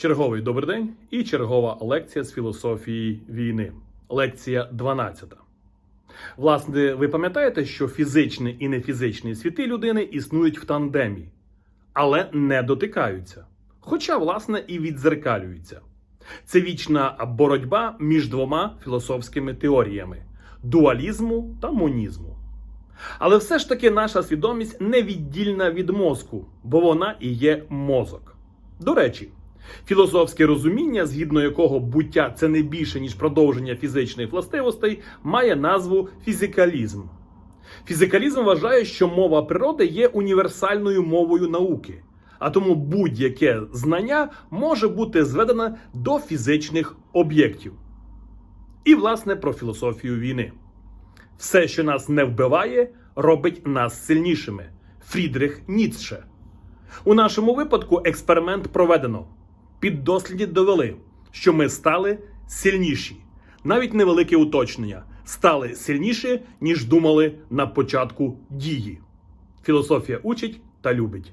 Черговий добрий день і чергова лекція з філософії війни. Лекція 12. Власне, ви пам'ятаєте, що фізичні і нефізичні світи людини існують в тандемі, але не дотикаються. Хоча, власне, і віддзеркалюються. Це вічна боротьба між двома філософськими теоріями дуалізму та монізму. Але все ж таки наша свідомість не віддільна від мозку, бо вона і є мозок. До речі, філософське розуміння, згідно якого буття це не більше ніж продовження фізичних властивостей, має назву фізикалізм. Фізикалізм вважає, що мова природи є універсальною мовою науки, а тому будь-яке знання може бути зведене до фізичних об'єктів. І, власне, про філософію війни. Все, що нас не вбиває, робить нас сильнішими. Фрідрих Ніцше. У нашому випадку експеримент проведено. Піддосліді довели, що ми стали сильніші. Навіть невелике уточнення. Стали сильніші, ніж думали на початку дії. Філософія учить та любить.